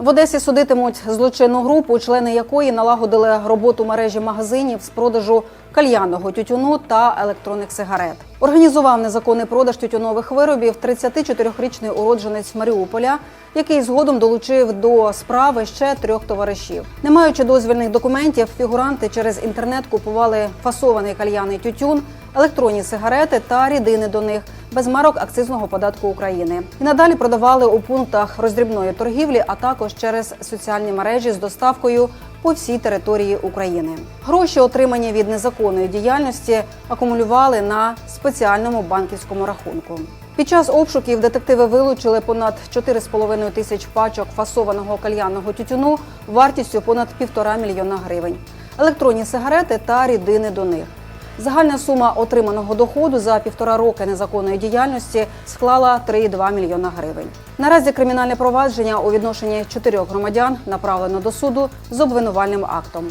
В Одесі судитимуть злочинну групу, члени якої налагодили роботу мережі магазинів з продажу кальянного тютюну та електронних сигарет. Організував незаконний продаж тютюнових виробів 34-річний уродженець Маріуполя, який згодом долучив до справи ще трьох товаришів. Не маючи дозвільних документів, фігуранти через інтернет купували фасований кальяний тютюн, електронні сигарети та рідини до них без марок акцизного податку України. І надалі продавали у пунктах роздрібної торгівлі, а також через соціальні мережі з доставкою по всій території України. Гроші, отримані від незаконної діяльності, акумулювали на спеціальному банківському рахунку. Під час обшуків детективи вилучили понад 4,5 тисяч пачок фасованого кальянного тютюну вартістю понад півтора мільйона гривень, електронні сигарети та рідини до них. Загальна сума отриманого доходу за півтора роки незаконної діяльності склала 3,2 мільйона гривень. Наразі кримінальне провадження у відношенні чотирьох громадян направлено до суду з обвинувальним актом.